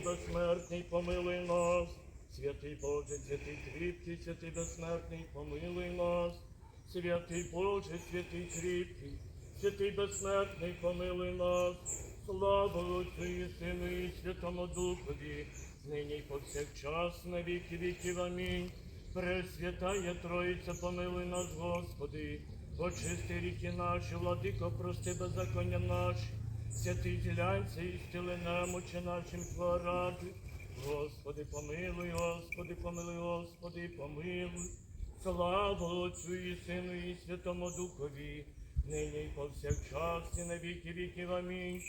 безсмертний, помилуй нас. Святий Боже, святий кріпкий, святий безсмертний, помилуй нас. Святий Боже, святий кріпкий, святий безсмертний, помилуй нас. Слава Отцю і Сину і Святому Духові, нині повсякчас, на віки віків. Амінь. Пресвятая Троїця, помилуй нас, Господи, очисти ріки наші, владико, прости беззаконня наші, святий зілянця і стіли немочі нашим творади. Господи, помилуй, Господи, помилуй, Господи, помилуй. Слава Отцю і Сину і Святому Духові, нині й повсякчас, і на віки віків. Амінь.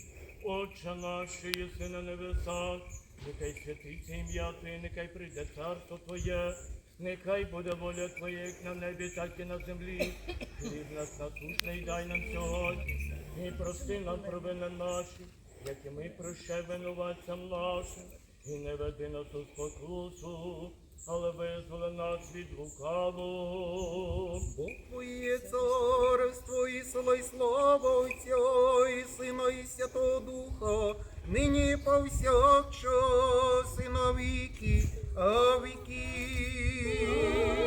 Отче наш, єси на небесах, нехай святиться ім'я Твоє, нехай прийде царство Твоє, нехай буде воля Твоя, як на небі, так і на землі. Хліб нас насущний дай нам сьогодні, і прости нам провини наші, як і ми прощай винуватцям нашим, і не веди нас у спокусу, але визволи нас від лукавого. Бог Твоє царство і сила і слава Отця і Сина і Святого Духа, нині повсякчас і на віки, а віки.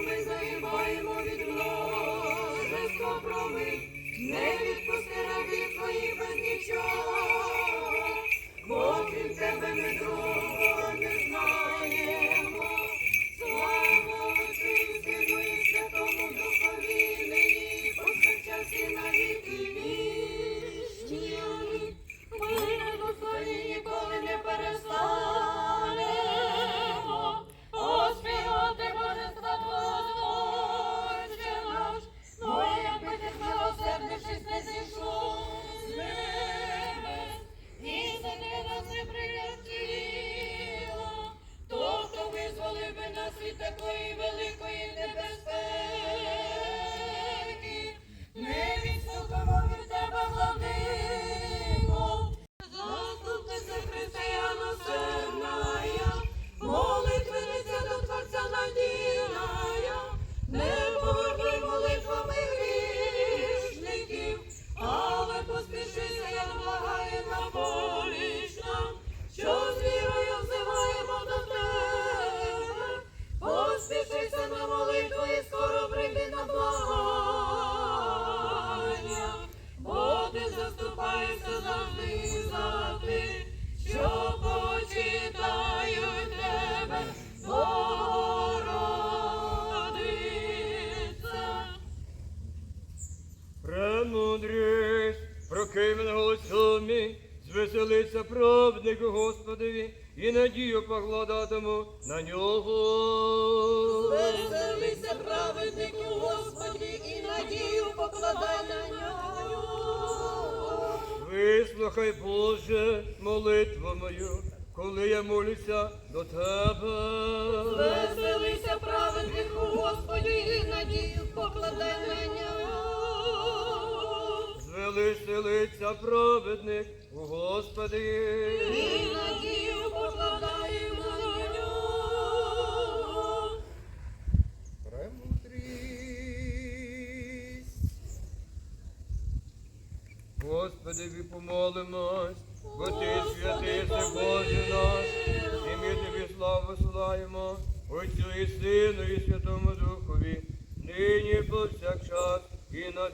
Ми загибаємо від множества промив, Не відпусти рабів твоїх без нічого, бо крім тебе не другого правднику Господові, і надію покладатиму на нього. Веселися, праведнику, Господі, і надію покладай на нього. Вислухай, Боже, молитву мою, коли я молюся до тебе. Веселися, праведнику, Господі, і надію покладай на нього. Звелиселиться праведник у Господи. І надію покладаємо на нього. Премудрість. Господи, помолимось, бо ти святий си Боже наш, і ми тобі славу слаємо, Отцю і Сину, і Святому Духові, нині повсякчас і на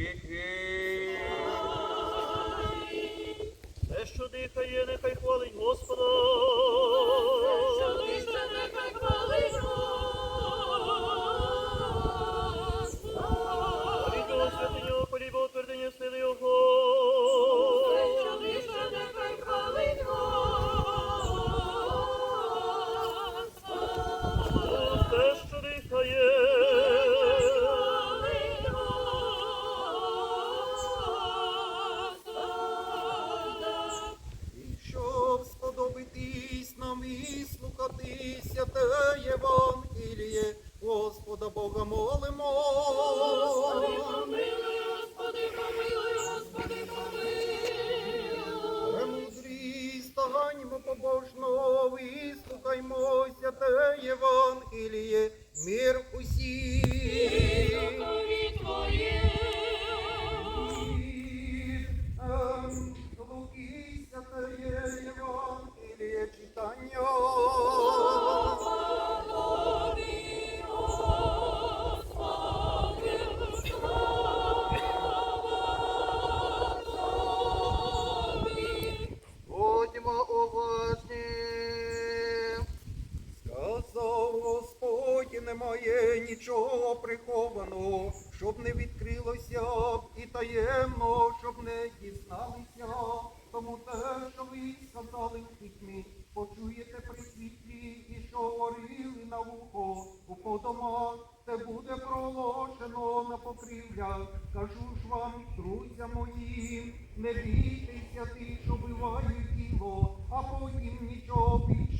віки. Те, що дихає, нехай хвалить Господа. Panie Boże. Прихованого, щоб не відкрилося і таємно, щоб не дізналися. Тому те, що ви сказали в пітьмі, почуєте при світлі, і що говорили на вухо, у подомах, те буде проложено на покрівлях. Кажу ж вам, друзя мої, не бійтеся тих, що вбивають тіло, а потім нічого більше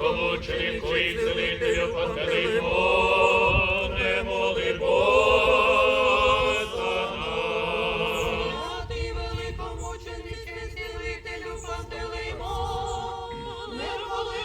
помученику і цілителю Пантелеймо, не моли за нас. Ти великомученику і цілителю Пантелеймо, не моли